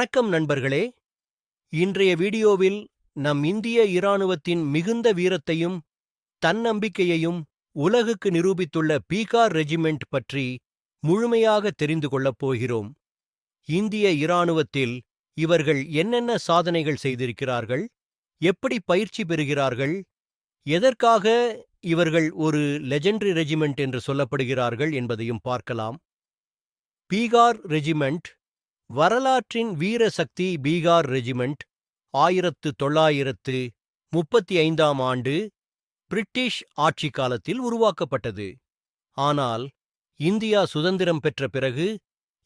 வணக்கம் நண்பர்களே. இன்றைய வீடியோவில் நம் இந்திய இராணுவத்தின் மிகுந்த வீரத்தையும் தன்னம்பிக்கையையும் உலகுக்கு நிரூபித்துள்ள பீகார் ரெஜிமெண்ட் பற்றி முழுமையாக தெரிந்து கொள்ளப் போகிறோம். இந்திய இராணுவத்தில் இவர்கள் என்னென்ன சாதனைகள் செய்திருக்கிறார்கள்? எப்படி பயிற்சி பெறுகிறார்கள்? எதற்காக இவர்கள் ஒரு லெஜெண்டரி ரெஜிமெண்ட் என்று சொல்லப்படுகிறார்கள் என்பதையும் பார்க்கலாம். பீகார் ரெஜிமெண்ட் வரலாற்றின் வீர சக்தி பீகார் ரெஜிமெண்ட் ஆயிரத்து தொள்ளாயிரத்து முப்பத்தி ஐந்தாம் ஆண்டு பிரிட்டிஷ் ஆட்சி காலத்தில் உருவாக்கப்பட்டது. ஆனால் இந்தியா சுதந்திரம் பெற்ற பிறகு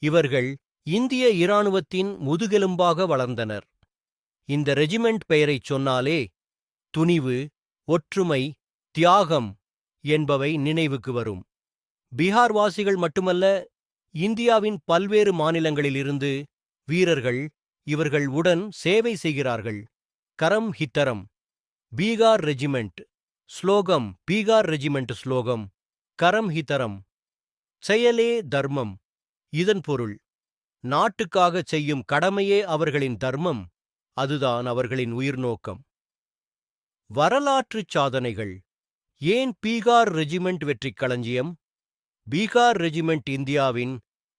இவர்கள் இந்திய இராணுவத்தின் முதுகெலும்பாக வளர்ந்தனர். இந்த ரெஜிமெண்ட் பெயரைச் சொன்னாலே துணிவு ஒற்றுமை தியாகம் என்பவை நினைவுக்கு வரும். பீகார் வாசிகள் மட்டுமல்ல இந்தியாவின் பல்வேறு மாநிலங்களிலிருந்து வீரர்கள் இவர்கள் உடன் சேவை செய்கிறார்கள். கரம் ஹித்தரம் பீகார் ரெஜிமெண்ட் ஸ்லோகம் பீகார் ரெஜிமெண்ட் ஸ்லோகம் கரம் ஹிதரம் செயலே தர்மம் இதன் பொருள் நாட்டுக்காகச் செய்யும் கடமையே அவர்களின் தர்மம் அதுதான் அவர்களின் உயிர்நோக்கம். வரலாற்றுச் சாதனைகள் ஏன் பீகார் ரெஜிமெண்ட் வெற்றிக் களஞ்சியம்? பீகார் ரெஜிமெண்ட் இந்தியாவின்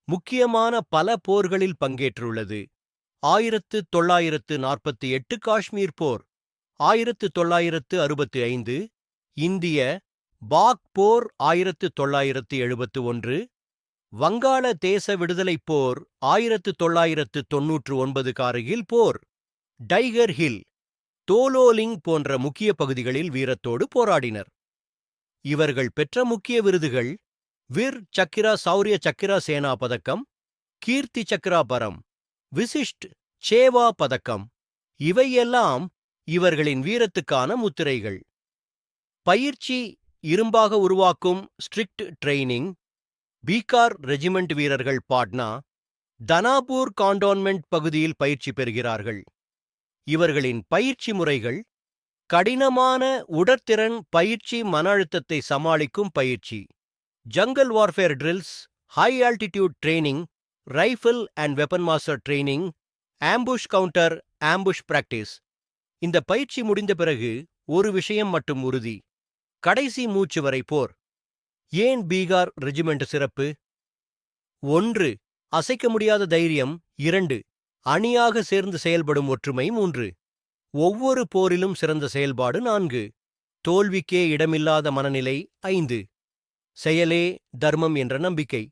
முக்கியமான பல போர்களில் பங்கேற்றுள்ளது. ஆயிரத்து தொள்ளாயிரத்து நாற்பத்தி எட்டு காஷ்மீர் போர் ஆயிரத்து தொள்ளாயிரத்து அறுபத்தி ஐந்து இந்திய பாக் போர் ஆயிரத்து தொள்ளாயிரத்து எழுபத்து ஒன்று வங்காள தேச விடுதலைப் போர் ஆயிரத்து தொள்ளாயிரத்து தொன்னூற்று ஒன்பது கார்கில் போர் டைகர் ஹில் தோலோலிங் போன்ற முக்கிய பகுதிகளில் வீரத்தோடு போராடினர். இவர்கள் பெற்ற முக்கிய விருதுகள் விர் சக்கிரா சௌரிய சக்கிரா சேனா பதக்கம் கீர்த்தி சக்ரா பரம் விசிஷ்ட் சேவா பதக்கம் இவையெல்லாம் இவர்களின் வீரத்துக்கான முத்திரைகள். பயிற்சி இரும்பாக உருவாக்கும் ஸ்ட்ரிக்ட் ட்ரெய்னிங் பீகார் ரெஜிமெண்ட் வீரர்கள் பாட்னா தனாபூர் காண்டோன்மெண்ட் பகுதியில் பயிற்சி பெறுகிறார்கள். இவர்களின் பயிற்சி முறைகள் கடினமான உடற்திறன் பயிற்சி மன அழுத்தத்தை சமாளிக்கும் பயிற்சி. Jungle warfare drills high altitude training rifle and weapon master training ambush counter ambush practice இந்த பயிற்சி முடிந்த பிறகு ஒரு விஷயம் மட்டும் உறுதி. கடைசி மூச்சு வரை போர். ஏன் பீகார் ரெஜிமெண்ட் சிறப்பு? ஒன்று அசைக்க முடியாத தைரியம். இரண்டு அணியாக சேர்ந்து செயல்படும் ஒற்றுமை. மூன்று ஒவ்வொரு போரிலும் சிறந்த செயல்பாடு. நான்கு தோல்விக்கே இடமில்லாத மனநிலை. ஐந்து செயலே தர்மம் என்ற நம்பிக்கை.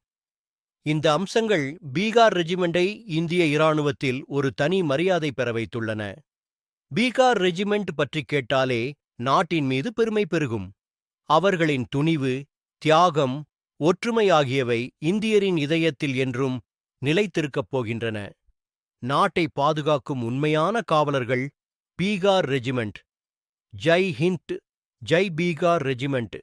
இந்த அம்சங்கள் பீகார் ரெஜிமெண்டை இந்திய இராணுவத்தில் ஒரு தனி மரியாதை பெற வைத்துள்ளன. பீகார் ரெஜிமெண்ட் பற்றி கேட்டாலே நாட்டின் மீது பெருமை பெருகும். அவர்களின் துணிவு தியாகம் ஒற்றுமை ஆகியவை இந்தியரின் இதயத்தில் என்றும் நிலைத்திருக்கப் போகின்றன. நாட்டை பாதுகாக்கும் உண்மையான காவலர்கள் பீகார் ரெஜிமெண்ட். ஜெய் ஹிந்த் ஜெய் பீகார் ரெஜிமெண்ட்.